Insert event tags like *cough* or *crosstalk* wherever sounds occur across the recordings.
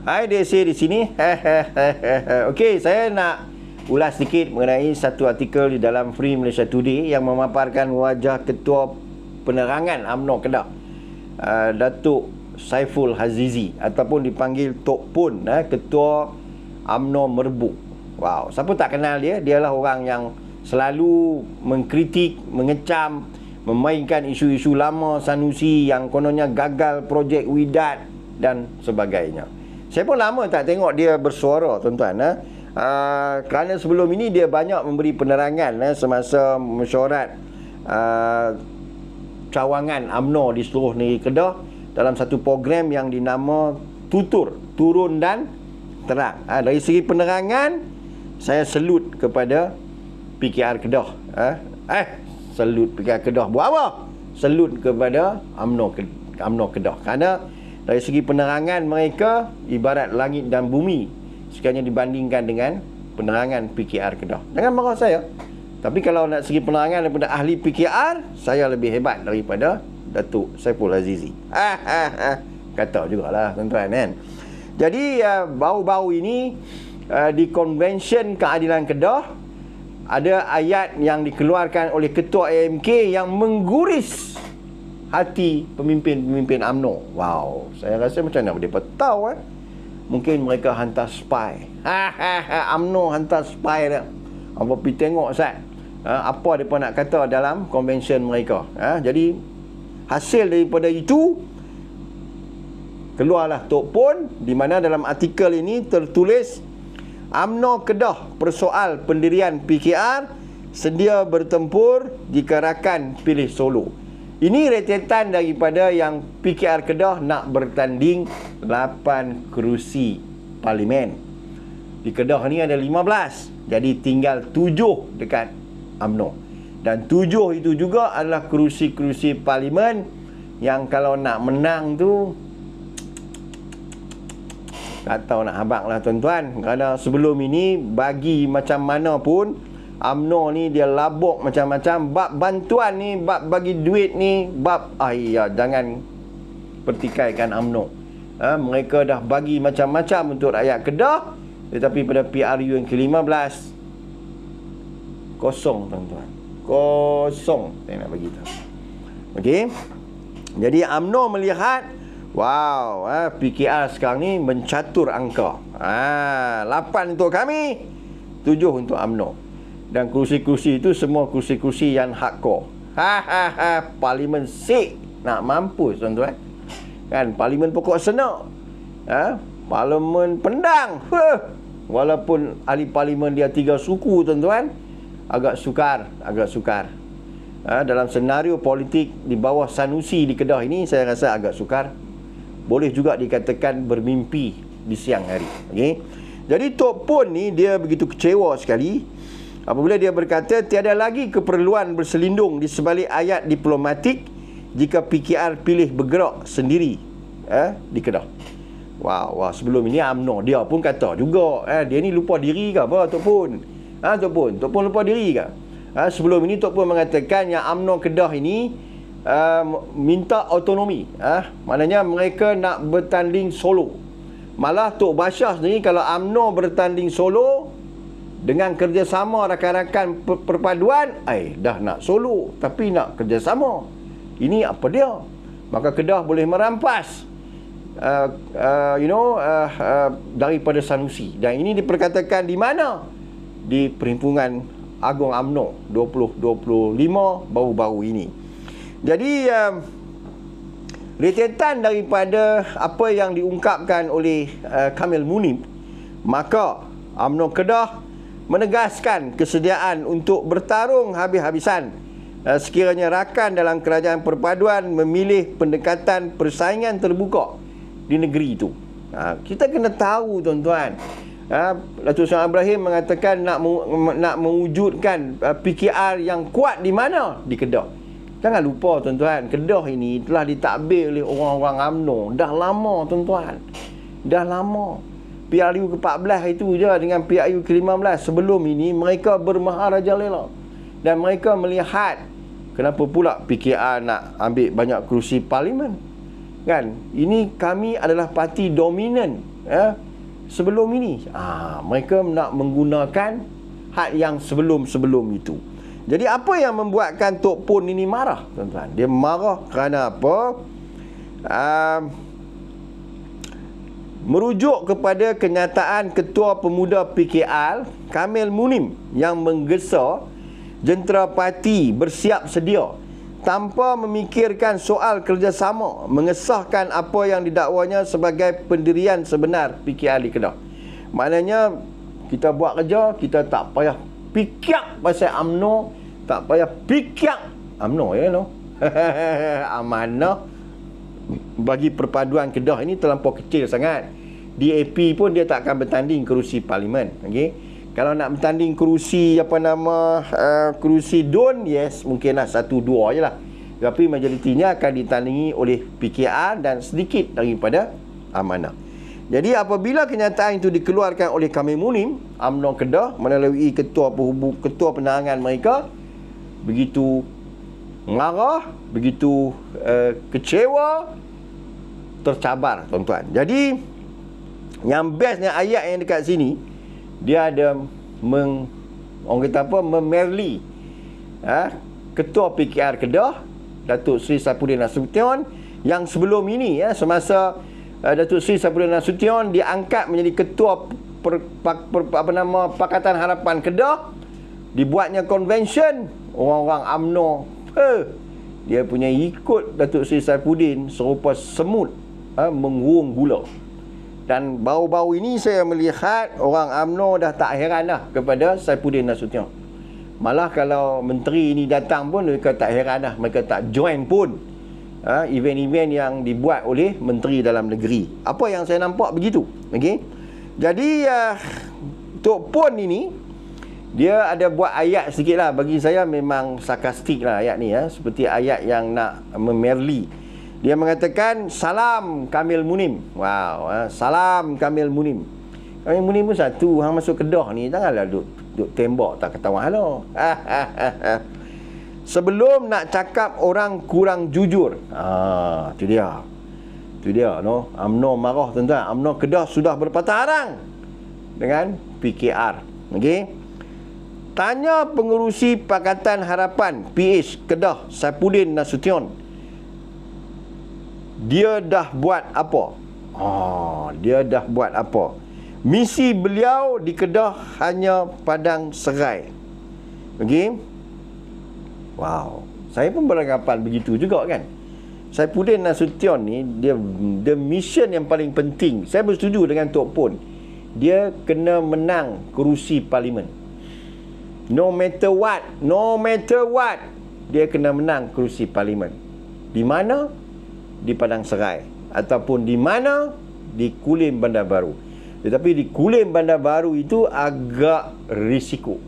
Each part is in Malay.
Hai Desi di sini. *laughs* Okey, saya nak ulas sedikit mengenai satu artikel di dalam Free Malaysia Today yang memaparkan wajah Ketua Penerangan UMNO Kedah. Uh, Datuk Saiful Hazizi ataupun dipanggil Tok Pun, uh, Ketua UMNO Merbuk. Wow, siapa tak kenal dia? Dialah orang yang selalu mengkritik, mengecam, memainkan isu-isu lama Sanusi yang kononnya gagal projek Widat dan sebagainya. Saya pun lama tak tengok dia bersuara tuan-tuan eh? uh, kerana sebelum ini dia banyak memberi penerangan eh, semasa mesyuarat uh, cawangan AMNO di seluruh negeri Kedah dalam satu program yang dinama Tutur Turun dan Terang. Uh, dari segi penerangan saya selut kepada PKR Kedah uh, eh selut PKR Kedah. Buat apa? Selut kepada AMNO AMNO Kedah. Kerana dari segi penerangan mereka ibarat langit dan bumi sekiranya dibandingkan dengan penerangan PKR Kedah. Jangan marah saya. Tapi kalau nak segi penerangan daripada ahli PKR, saya lebih hebat daripada Datuk Saiful Azizi. *laughs* Kata jugalah tuan-tuan kan. Jadi uh, bau-bau ini uh, di Konvensyen Keadilan Kedah ada ayat yang dikeluarkan oleh Ketua AMK yang mengguris hati pemimpin-pemimpin AMNO. Wow, saya rasa macam mana mereka tahu eh. Mungkin mereka hantar spy. *laughs* AMNO hantar spy dia. Apa pergi tengok Ustaz. Ha, apa mereka nak kata dalam convention mereka. Ha, jadi hasil daripada itu keluarlah Tok Pun di mana dalam artikel ini tertulis AMNO Kedah persoal pendirian PKR sedia bertempur jika rakan pilih solo. Ini retetan daripada yang PKR Kedah nak bertanding 8 kerusi parlimen. Di Kedah ni ada 15. Jadi tinggal 7 dekat AMNO. Dan 7 itu juga adalah kerusi-kerusi parlimen yang kalau nak menang tu tak tahu nak habak lah tuan-tuan. Kerana sebelum ini bagi macam mana pun UMNO ni dia labuk macam-macam. Bab bantuan ni bab bagi duit ni bab ah ya jangan pertikaikan UMNO ha, mereka dah bagi macam-macam untuk rakyat Kedah. Tetapi pada PRU yang ke-15 kosong tuan-tuan. Kosong saya nak bagi tahu. Okey? Jadi UMNO melihat wow ha, PKR sekarang ni mencatur angka. Ha, 8 untuk kami 7 untuk UMNO dan kursi-kursi itu semua kursi-kursi yang hardcore. Ha ha ha parlimen sik nak mampus tuan-tuan. Kan parlimen pokok senak. Ha parlimen pendang. Huh. Walaupun ahli parlimen dia tiga suku tuan-tuan agak sukar, agak sukar. Ha, dalam senario politik di bawah Sanusi di Kedah ini saya rasa agak sukar. Boleh juga dikatakan bermimpi di siang hari. Okey. Jadi Tok Pun ni dia begitu kecewa sekali Apabila dia berkata tiada lagi keperluan berselindung di sebalik ayat diplomatik jika PKR pilih bergerak sendiri eh, di Kedah. Wah, wah sebelum ini UMNO dia pun kata juga eh, dia ni lupa diri ke apa Tok Pun? Ha Tok Pun, Tok Pun lupa diri ke? Ha, sebelum ini Tok Pun mengatakan yang UMNO Kedah ini uh, minta autonomi. Ha? Maknanya mereka nak bertanding solo. Malah Tok Basyah sendiri kalau UMNO bertanding solo dengan kerjasama rakan-rakan perpaduan ai dah nak solo tapi nak kerjasama. Ini apa dia? Maka Kedah boleh merampas uh, uh, you know uh, uh, daripada Sanusi. Dan ini diperkatakan di mana? Di perhimpunan Agung AMNO 2025 baru-baru ini. Jadi uh, Retetan daripada apa yang diungkapkan oleh uh, Kamil Munib maka AMNO Kedah menegaskan kesediaan untuk bertarung habis-habisan eh, sekiranya rakan dalam kerajaan perpaduan memilih pendekatan persaingan terbuka di negeri itu. Ha, kita kena tahu tuan-tuan. Ha, Datuk Seri Ibrahim mengatakan nak nak mewujudkan uh, PKR yang kuat di mana? Di Kedah. Jangan lupa tuan-tuan, Kedah ini telah ditakbir oleh orang-orang UMNO dah lama tuan-tuan. Dah lama. PRU ke-14 itu je dengan PRU ke-15 sebelum ini mereka bermaharaja lela dan mereka melihat kenapa pula PKR nak ambil banyak kerusi parlimen kan ini kami adalah parti dominan ya, sebelum ini. Ha, mereka nak menggunakan hak yang sebelum-sebelum itu. Jadi apa yang membuatkan Tok Pun ini marah, tuan-tuan? Dia marah kerana apa? Um, merujuk kepada kenyataan Ketua Pemuda PKR, Kamil Munim yang menggesa jentera parti bersiap sedia tanpa memikirkan soal kerjasama mengesahkan apa yang didakwanya sebagai pendirian sebenar PKR di Kedah. Maknanya kita buat kerja, kita tak payah fikir pasal UMNO tak payah fikir amno ya no amanah bagi perpaduan Kedah ini terlampau kecil sangat. DAP pun dia tak akan bertanding kerusi parlimen okey? Kalau nak bertanding kerusi apa nama uh, kerusi DUN yes mungkinlah satu dua je lah. Tapi majoritinya akan ditandingi oleh PKR dan sedikit daripada amanah. Jadi apabila kenyataan itu dikeluarkan oleh kami Munim UMNO Kedah melalui ketua perhubung ketua penerangan mereka begitu marah, begitu uh, kecewa, tercabar tuan-tuan. Jadi yang bestnya ayat yang dekat sini dia ada meng orang kata apa memerli ha, ketua PKR Kedah Datuk Seri Sapudin Nasution yang sebelum ini ya semasa uh, Datuk Seri Sapudin Nasution diangkat menjadi ketua per, per, per, apa nama Pakatan Harapan Kedah dibuatnya convention orang-orang UMNO eh, dia punya ikut Datuk Seri Saifuddin serupa semut eh, mengurung gula. Dan bau-bau ini saya melihat orang UMNO dah tak heran dah kepada Saifuddin Nasution. Malah kalau menteri ini datang pun mereka tak heran dah mereka tak join pun eh, event-event yang dibuat oleh menteri dalam negeri. Apa yang saya nampak begitu? Okay? jadi uh, Tok Pon ini dia ada buat ayat sikit lah. Bagi saya memang sarkastik lah ayat ni ya. Seperti ayat yang nak memerli. Dia mengatakan salam Kamil Munim. Wow ha? salam Kamil Munim. Kamil Munim pun satu hang masuk kedah ni janganlah duk, duk tembak tak ketawa halo. *laughs* Sebelum nak cakap orang kurang jujur. Ah tu dia. Tu dia no? Amno marah tuan-tuan. Amno kedah sudah berpatah arang dengan PKR okey Tanya pengurusi Pakatan Harapan PH Kedah Saipudin Nasution Dia dah buat apa? Oh, dia dah buat apa? Misi beliau di Kedah hanya padang serai. Okey? Wow. Saya pun beranggapan begitu juga kan. Saipudin Nasution ni dia the mission yang paling penting. Saya bersetuju dengan Tok Pun. Dia kena menang kerusi parlimen. No matter what, no matter what, dia kena menang kerusi parlimen. Di mana? Di Padang Serai ataupun di mana? Di Kulim Bandar Baru. Tetapi di Kulim Bandar Baru itu agak risiko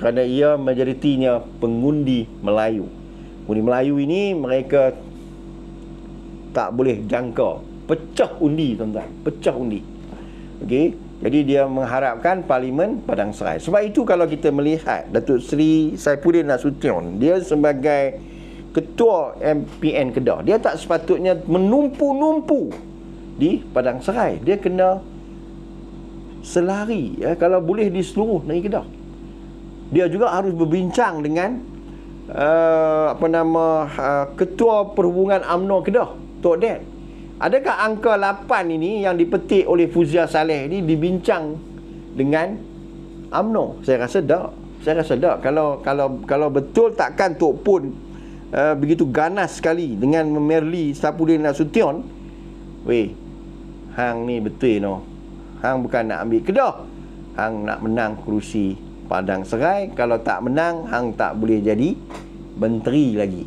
kerana ia majoritinya pengundi Melayu. Pengundi Melayu ini mereka tak boleh jangka. Pecah undi tuan-tuan, pecah undi. Okey, jadi dia mengharapkan Parlimen Padang Serai. Sebab itu kalau kita melihat Datuk Seri Saifuddin Nasution, dia sebagai ketua MPN Kedah, dia tak sepatutnya menumpu-numpu di Padang Serai. Dia kena selari ya, kalau boleh di seluruh negeri Kedah. Dia juga harus berbincang dengan uh, apa nama uh, ketua perhubungan UMNO Kedah, Tok Dad. Adakah angka 8 ini yang dipetik oleh Fuzia Saleh ini dibincang dengan AMNO? Saya rasa tak. Saya rasa tak. Kalau kalau kalau betul takkan Tok Pun uh, begitu ganas sekali dengan memerli Sapudin Nasution. Weh, hang ni betul no. Hang bukan nak ambil kedah. Hang nak menang kerusi Padang Serai. Kalau tak menang, hang tak boleh jadi menteri lagi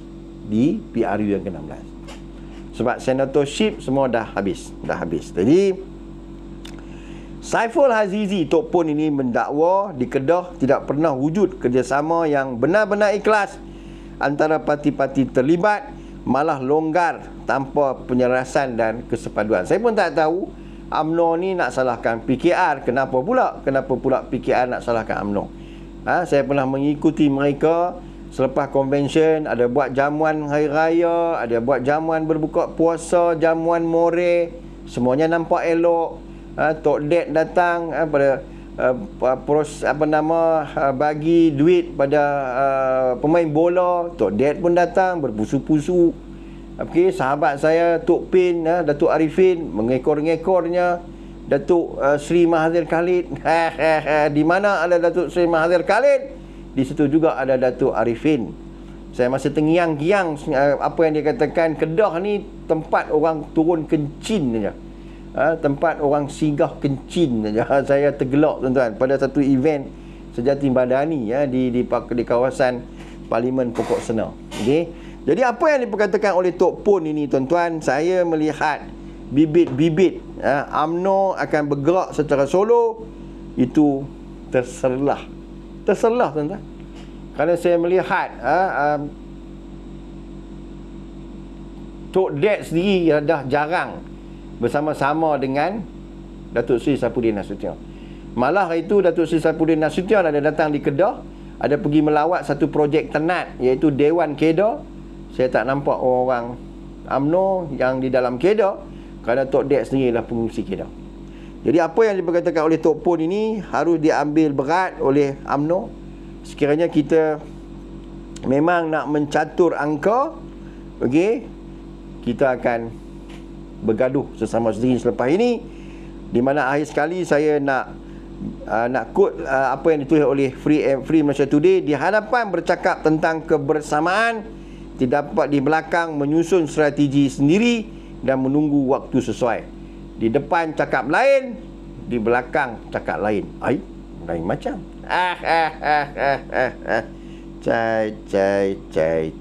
di PRU yang ke-16 sebab senatorship semua dah habis dah habis jadi Saiful Hazizi Tok Pun ini mendakwa di Kedah tidak pernah wujud kerjasama yang benar-benar ikhlas antara parti-parti terlibat malah longgar tanpa penyelarasan dan kesepaduan. Saya pun tak tahu UMNO ni nak salahkan PKR. Kenapa pula? Kenapa pula PKR nak salahkan UMNO? Ha, saya pernah mengikuti mereka Selepas convention ada buat jamuan hari raya, ada buat jamuan berbuka puasa, jamuan more, semuanya nampak elok. uh, Tok Dek datang uh, pada uh, pros apa nama uh, bagi duit pada uh, pemain bola Tok Dek pun datang berpusu-pusu Okey, sahabat saya Tok Pin, uh, Datuk Arifin mengekor-ngekornya Datuk uh, Sri Mahathir Khalid. *laughs* di mana ada Datuk Sri Mahathir Khalid? Di situ juga ada Datuk Arifin. Saya masih tengiang-giang uh, apa yang dia katakan Kedah ni tempat orang turun kencin saja. Uh, tempat orang singgah kencin saja. *laughs* Saya tergelak tuan-tuan pada satu event sejati badani ya di di di kawasan Parlimen Pokok Sena. Okey. Jadi apa yang diperkatakan oleh Tok Pun ini tuan-tuan, saya melihat bibit-bibit ya, UMNO akan bergerak secara solo itu terserlah terserlah tuan-tuan. Kerana saya melihat ha, um, Tok Dek sendiri dah jarang bersama-sama dengan Datuk Seri Sapudin Nasution. Malah hari itu Datuk Seri Sapudin Nasution ada datang di Kedah ada pergi melawat satu projek tenat iaitu Dewan Kedah. Saya tak nampak orang-orang UMNO yang di dalam Kedah kerana Tok Dek sendiri adalah pengungsi Kedah. Jadi apa yang diperkatakan oleh Tok Pun ini harus diambil berat oleh AMNO. Sekiranya kita memang nak mencatur angka, okey, kita akan bergaduh sesama sendiri selepas ini di mana akhir sekali saya nak uh, nak quote uh, apa yang ditulis oleh Free Free Malaysia Today di hadapan bercakap tentang kebersamaan tidak dapat di belakang menyusun strategi sendiri dan menunggu waktu sesuai. Di depan cakap lain, di belakang cakap lain. Ai, lain macam. Ah, ah, ah, ah, ah. Cai, cai, cai.